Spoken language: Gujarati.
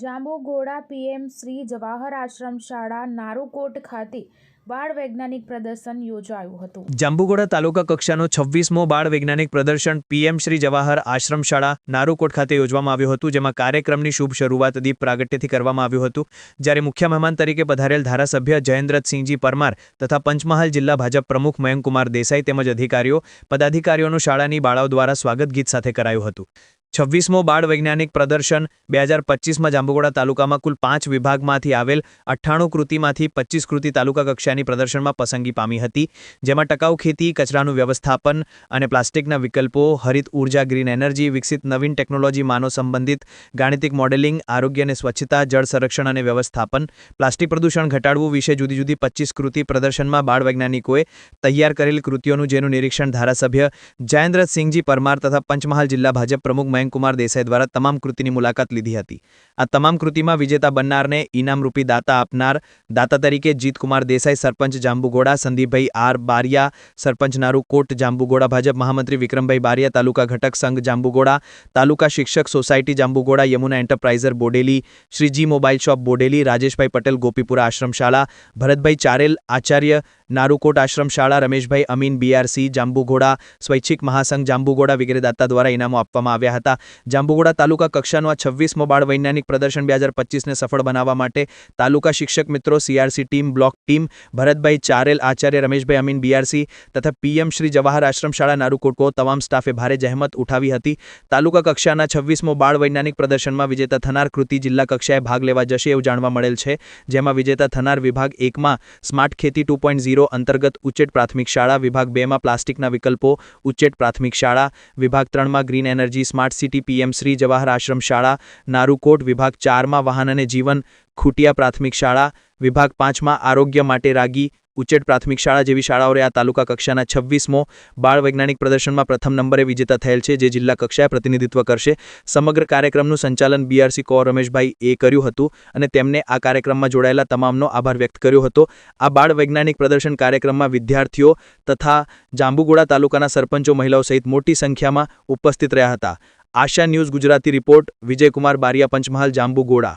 જાંબુઘોડા પીએમ શ્રી જવાહર આશ્રમ શાળા, નારુકોટ ખાતે બાળ વૈજ્ઞાનિક પ્રદર્શન યોજાયું હતું. જાંબુગોડા તાલુકા કક્ષાનો છવ્વીસમો બાળ વૈજ્ઞાનિક પ્રદર્શન પીએમ શ્રી જવાહર આશ્રમ શાળા, નારુકોટ ખાતે યોજવામાં આવ્યું હતું, જેમાં કાર્યક્રમની શુભ શરૂઆત દીપ પ્રાગટ્યથી કરવામાં આવ્યું હતું. જ્યારે મુખ્ય મહેમાન તરીકે પધારેલ ધારાસભ્ય જયેન્દ્રસિંહજી પરમાર તથા પંચમહાલ જિલ્લા ભાજપ પ્રમુખ મયંકુમાર દેસાઈ તેમજ અધિકારીઓ, પદાધિકારીઓનું શાળાની બાળાઓ દ્વારા સ્વાગત ગીત સાથે કરાયું હતું. છવ્વીસમો બાળ વૈજ્ઞાનિક પ્રદર્શન બે હજાર પચીસમાં જાંબુગોડા તાલુકામાં કુલ પાંચ વિભાગમાંથી આવેલ અઠ્ઠાણું કૃતિમાંથી પચીસ કૃતિ તાલુકા કક્ષાની પ્રદર્શનમાં પસંદગી પામી હતી, જેમાં ટકાઉ ખેતી, કચરાનું વ્યવસ્થાપન અને પ્લાસ્ટિકના વિકલ્પો, હરિત ઊર્જા, ગ્રીન એનર્જી, વિકસિત નવીન ટેકનોલોજી, માનવ સંબંધિત, ગાણિતિક મોડેલિંગ, આરોગ્ય અને સ્વચ્છતા, જળ સંરક્ષણ અને વ્યવસ્થાપન, પ્લાસ્ટિક પ્રદૂષણ ઘટાડવું વિશે જુદી જુદી પચીસ કૃતિ પ્રદર્શનમાં બાળ વૈજ્ઞાનિકોએ તૈયાર કરેલ કૃતિઓનું જેનું નિરીક્ષણ ધારાસભ્ય જયેન્દ્રસિંહજી પરમાર તથા પંચમહાલ જિલ્લા ભાજપ પ્રમુખ મયંકુમાર દેસાઈ દ્વારા તમામ કૃતિની મુલાકાત લીધી હતી. આ તમામ કૃતિમાં વિજેતા બનનારને ઇનામરૂપી દાતા આપનાર દાતા તરીકે જીતકુમાર દેસાઈ, સરપંચ જાંબુગોડા, સંદીપભાઈ આર બારિયા, સરપંચ નારુકોટ જાંબુગોડા, ભાજપ મહામંત્રી Vikrambhai Baria, Taluka Ghatak Sangh Jambughoda, Taluka Shikshak society Jambughoda, Yamuna enterpriser Bodeli, Shriji mobile shop Bodeli, Rajeshbhai Patel Gopipura Ashramshala, Bharatbhai Charel Acharya Narukot Ashramshala Rameshbhai Amin BRC Jambughoda, સ્વૈચ્છિક મહાસંઘ, જાંબુઘોડા વગેરે દાતા દ્વારા ઇનામો આપવામાં આવ્યા હતા. જાંબુઘોડા તાલુકા કક્ષાનું આ છવ્વીસમો બાળ વૈજ્ઞાનિક પ્રદર્શન બે હજાર પચીસને સફળ બનાવવા માટે તાલુકા શિક્ષક મિત્રો CRC team, block team, Bharatbhai Charel, Acharya Rameshbhai Amin BRC તથા પીએમ શ્રી જવાહર આશ્રમ શાળા, નારુકોટકો તમામ સ્ટાફે ભારે જહેમત ઉઠાવી હતી. તાલુકા કક્ષાના છવ્વીસમો બાળ વૈજ્ઞાનિક પ્રદર્શનમાં વિજેતા થનાર કૃતિ જિલ્લા કક્ષાએ ભાગ લેવા જશે એવું જાણવા મળેલ છે. જેમાં વિજેતા થનાર વિભાગ એકમાં સ્માર્ટ ખેતી ટુ ઝીરો અંતર્ગત ઉચ્ચેટ પ્રાથમિક શાળા વિભાગ બેમાં પ્લાસ્ટિકના વિકલ્પો ઉચ્ચેટ પ્રાથમિક શાળા વિભાગ ત્રણમાં green energy smart city PM Shri Jawahar Ashram Shala, Narukot વિભાગ ચારમાં વાહન અને જીવન ખૂટિયા પ્રાથમિક શાળા, વિભાગ પાંચમાં આરોગ્ય માટે રાગી ઉચ્ચેટ પ્રાથમિક શાળા જેવી શાળાઓએ આ તાલુકા કક્ષાના છવ્વીસમો બાળ વૈજ્ઞાનિક પ્રદર્શનમાં પ્રથમ નંબરે વિજેતા થયેલ છે, જે જિલ્લા કક્ષાએ પ્રતિનિધિત્વ કરશે. સમગ્ર કાર્યક્રમનું સંચાલન બીઆરસી કૌર રમેશભાઈ એ કર્યું હતું અને તેમને આ કાર્યક્રમમાં જોડાયેલા તમામનો આભાર વ્યક્ત કર્યો હતો. આ બાળ વૈજ્ઞાનિક પ્રદર્શન કાર્યક્રમમાં વિદ્યાર્થીઓ તથા જાંબુગોડા તાલુકાના સરપંચો, મહિલાઓ સહિત મોટી સંખ્યામાં ઉપસ્થિત રહ્યા હતા. Asha news Gujarati report, Vijaykumar Baria, Panchmahal, Jambughoda.